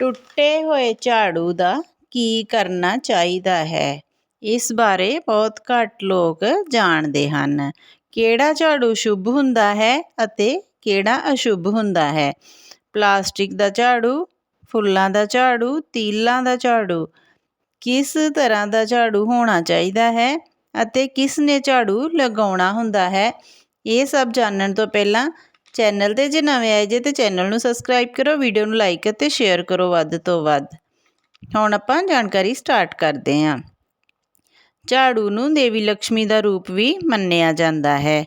ਟੁੱਟੇ ਹੋਏ ਝਾੜੂ ਦਾ ਕੀ ਕਰਨਾ ਚਾਹੀਦਾ ਹੈ? ਇਸ ਬਾਰੇ ਬਹੁਤ ਘੱਟ ਲੋਕ ਜਾਣਦੇ ਹਨ। ਕਿਹੜਾ ਝਾੜੂ ਸ਼ੁਭ ਹੁੰਦਾ ਹੈ ਅਤੇ ਕਿਹੜਾ ਅਸ਼ੁਭ ਹੁੰਦਾ ਹੈ? ਪਲਾਸਟਿਕ ਦਾ ਝਾੜੂ, ਫੁੱਲਾਂ ਦਾ ਝਾੜੂ, ਤੀਲਾਂ ਦਾ ਝਾੜੂ, ਕਿਸ ਤਰ੍ਹਾਂ ਦਾ ਝਾੜੂ ਹੋਣਾ ਚਾਹੀਦਾ ਹੈ ਅਤੇ ਕਿਸ ਨੇ ਝਾੜੂ ਲਗਾਉਣਾ ਹੁੰਦਾ ਹੈ? ਇਹ ਸਭ ਜਾਣਨ ਤੋਂ ਪਹਿਲਾਂ ਚੈਨਲ ਤੇ ਜੇ ਨਵੇਂ ਆਏ ਜੇ ਤੇ ਚੈਨਲ ਨੂੰ ਸਬਸਕ੍ਰਾਈਬ ਕਰੋ, ਵੀਡੀਓ ਨੂੰ ਲਾਈਕ ਅਤੇ ਸ਼ੇਅਰ ਕਰੋ ਵੱਧ ਤੋਂ ਵੱਧ। ਹੁਣ ਆਪਾਂ ਜਾਣਕਾਰੀ ਸਟਾਰਟ ਕਰਦੇ ਹਾਂ। ਝਾੜੂ ਨੂੰ ਦੇਵੀ ਲక్ష్ਮੀ ਦਾ ਰੂਪ ਵੀ ਮੰਨਿਆ ਜਾਂਦਾ ਹੈ।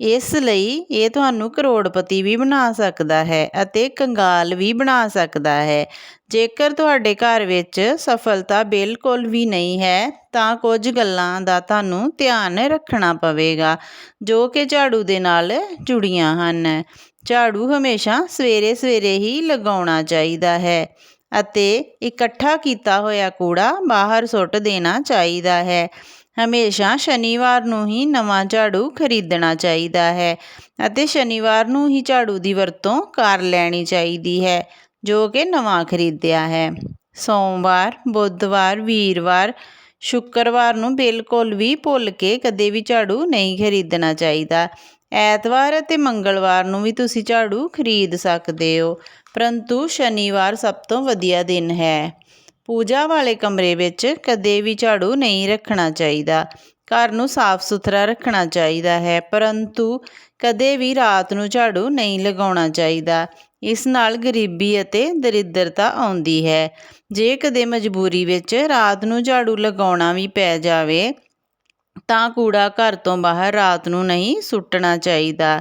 ਇਸ ਲਈ ਇਹ ਤੁਹਾਨੂੰ ਕਰੋੜਪਤੀ ਵੀ ਬਣਾ ਸਕਦਾ ਹੈ ਅਤੇ ਕੰਗਾਲ ਵੀ ਬਣਾ ਸਕਦਾ ਹੈ। ਜੇਕਰ ਤੁਹਾਡੇ ਘਰ ਵਿੱਚ ਸਫਲਤਾ ਬਿਲਕੁਲ ਵੀ ਨਹੀਂ ਹੈ, ਤਾਂ ਕੁਝ ਗੱਲਾਂ ਦਾ ਤੁਹਾਨੂੰ ਧਿਆਨ ਰੱਖਣਾ ਪਵੇਗਾ, ਜੋ ਕਿ ਝਾੜੂ ਦੇ ਨਾਲ ਜੁੜੀਆਂ ਹਨ। ਝਾੜੂ ਹਮੇਸ਼ਾ ਸਵੇਰੇ ਸਵੇਰੇ ਹੀ ਲਗਾਉਣਾ ਚਾਹੀਦਾ ਹੈ ਅਤੇ ਇਕੱਠਾ ਕੀਤਾ ਹੋਇਆ ਕੂੜਾ ਬਾਹਰ ਸੁੱਟ ਦੇਣਾ ਚਾਹੀਦਾ ਹੈ। ਹਮੇਸ਼ਾ ਸ਼ਨੀਵਾਰ ਨੂੰ ਹੀ ਨਵਾਂ ਝਾੜੂ ਖਰੀਦਣਾ ਚਾਹੀਦਾ ਹੈ ਅਤੇ ਸ਼ਨੀਵਾਰ ਨੂੰ ਹੀ ਝਾੜੂ ਦੀ ਵਰਤੋਂ ਕਰ ਲੈਣੀ ਚਾਹੀਦੀ ਹੈ, ਜੋ ਕਿ ਨਵਾਂ ਖਰੀਦਿਆ ਹੈ। ਸੋਮਵਾਰ, ਬੁੱਧਵਾਰ, ਵੀਰਵਾਰ, ਸ਼ੁੱਕਰਵਾਰ ਨੂੰ ਬਿਲਕੁਲ ਵੀ ਭੁੱਲ ਕੇ ਕਦੇ ਵੀ ਝਾੜੂ ਨਹੀਂ ਖਰੀਦਣਾ ਚਾਹੀਦਾ। ਐਤਵਾਰ ਅਤੇ ਮੰਗਲਵਾਰ ਨੂੰ ਵੀ ਤੁਸੀਂ ਝਾੜੂ ਖਰੀਦ ਸਕਦੇ ਹੋ, ਪਰੰਤੂ ਸ਼ਨੀਵਾਰ ਸਭ ਤੋਂ ਵਧੀਆ ਦਿਨ ਹੈ। ਪੂਜਾ ਵਾਲੇ ਕਮਰੇ ਵਿੱਚ ਕਦੇ ਵੀ ਝਾੜੂ ਨਹੀਂ ਰੱਖਣਾ ਚਾਹੀਦਾ। ਘਰ ਨੂੰ ਸਾਫ਼ ਸੁਥਰਾ ਰੱਖਣਾ ਚਾਹੀਦਾ ਹੈ, ਪਰੰਤੂ ਕਦੇ ਵੀ ਰਾਤ ਨੂੰ ਝਾੜੂ ਨਹੀਂ ਲਗਾਉਣਾ ਚਾਹੀਦਾ। ਇਸ ਨਾਲ ਗਰੀਬੀ ਅਤੇ ਦਰਿਦਰਤਾ ਆਉਂਦੀ ਹੈ। ਜੇ ਕਦੇ ਮਜਬੂਰੀ ਵਿੱਚ ਰਾਤ ਨੂੰ ਝਾੜੂ ਲਗਾਉਣਾ ਵੀ ਪੈ ਜਾਵੇ, ਤਾਂ ਕੂੜਾ ਘਰ ਤੋਂ ਬਾਹਰ ਰਾਤ ਨੂੰ ਨਹੀਂ ਸੁੱਟਣਾ ਚਾਹੀਦਾ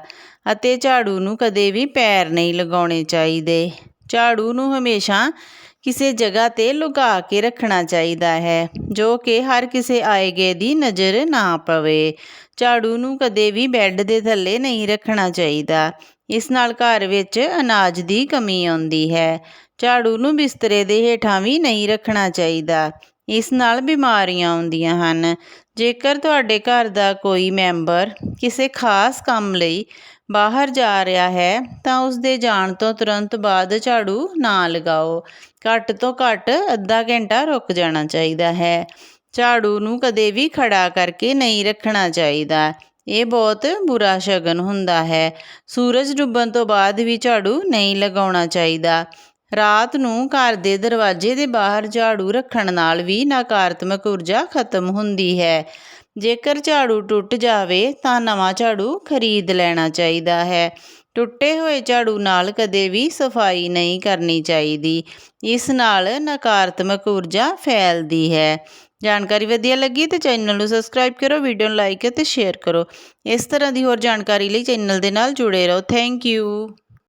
ਅਤੇ ਝਾੜੂ ਨੂੰ ਕਦੇ ਵੀ ਪੈਰ ਨਹੀਂ ਲਗਾਉਣੇ ਚਾਹੀਦੇ। ਝਾੜੂ ਨੂੰ ਹਮੇਸ਼ਾ ਕਿਸੇ ਜਗ੍ਹਾ 'ਤੇ ਲੁਕਾ ਕੇ ਰੱਖਣਾ ਚਾਹੀਦਾ ਹੈ, ਜੋ ਕਿ ਹਰ ਕਿਸੇ ਆਏ ਗਏ ਦੀ ਨਜ਼ਰ ਨਾ ਪਵੇ। ਝਾੜੂ ਨੂੰ ਕਦੇ ਵੀ ਬੈੱਡ ਦੇ ਥੱਲੇ ਨਹੀਂ ਰੱਖਣਾ ਚਾਹੀਦਾ। ਇਸ ਨਾਲ ਘਰ ਵਿੱਚ ਅਨਾਜ ਦੀ ਕਮੀ ਆਉਂਦੀ ਹੈ। ਝਾੜੂ ਨੂੰ ਬਿਸਤਰੇ ਦੇ ਹੇਠਾਂ ਵੀ ਨਹੀਂ ਰੱਖਣਾ ਚਾਹੀਦਾ। ਇਸ ਨਾਲ ਬਿਮਾਰੀਆਂ ਆਉਂਦੀਆਂ ਹਨ। ਜੇਕਰ ਤੁਹਾਡੇ ਘਰ ਦਾ ਕੋਈ ਮੈਂਬਰ ਕਿਸੇ ਖਾਸ ਕੰਮ ਲਈ ਬਾਹਰ ਜਾ ਰਿਹਾ ਹੈ, ਤਾਂ ਉਸ ਦੇ ਜਾਣ ਤੋਂ ਤੁਰੰਤ ਬਾਅਦ ਝਾੜੂ ਨਾ ਲਗਾਓ। ਘੱਟ ਤੋਂ ਘੱਟ ਅੱਧਾ ਘੰਟਾ ਰੁਕ ਜਾਣਾ ਚਾਹੀਦਾ ਹੈ। ਝਾੜੂ ਨੂੰ ਕਦੇ ਵੀ ਖੜਾ ਕਰਕੇ ਨਹੀਂ ਰੱਖਣਾ ਚਾਹੀਦਾ। ਇਹ ਬਹੁਤ ਬੁਰਾ ਸ਼ਗਨ ਹੁੰਦਾ ਹੈ। ਸੂਰਜ ਡੁੱਬਣ ਤੋਂ ਬਾਅਦ ਵੀ ਝਾੜੂ ਨਹੀਂ ਲਗਾਉਣਾ ਚਾਹੀਦਾ। ਰਾਤ ਨੂੰ ਘਰ ਦੇ ਦਰਵਾਜ਼ੇ ਦੇ ਬਾਹਰ ਝਾੜੂ ਰੱਖਣ ਨਾਲ ਵੀ ਨਕਾਰਾਤਮਕ ਊਰਜਾ ਖਤਮ ਹੁੰਦੀ ਹੈ। ਜੇਕਰ ਝਾੜੂ ਟੁੱਟ ਜਾਵੇ ਤਾਂ ਨਵਾਂ ਝਾੜੂ ਖਰੀਦ ਲੈਣਾ ਚਾਹੀਦਾ ਹੈ। ਟੁੱਟੇ ਹੋਏ ਝਾੜੂ ਨਾਲ ਕਦੇ ਵੀ ਸਫ਼ਾਈ ਨਹੀਂ ਕਰਨੀ ਚਾਹੀਦੀ। ਇਸ ਨਾਲ ਨਕਾਰਾਤਮਕ ਊਰਜਾ ਫੈਲਦੀ ਹੈ। ਜਾਣਕਾਰੀ ਵਧੀਆ ਲੱਗੀ ਤੇ ਚੈਨਲ ਨੂੰ ਸਬਸਕ੍ਰਾਈਬ ਕਰੋ, ਵੀਡੀਓ ਨੂੰ ਲਾਈਕ ਅਤੇ ਸ਼ੇਅਰ ਕਰੋ। ਇਸ ਤਰ੍ਹਾਂ ਦੀ ਹੋਰ ਜਾਣਕਾਰੀ ਲਈ ਚੈਨਲ ਦੇ ਨਾਲ ਜੁੜੇ ਰਹੋ। Thank you.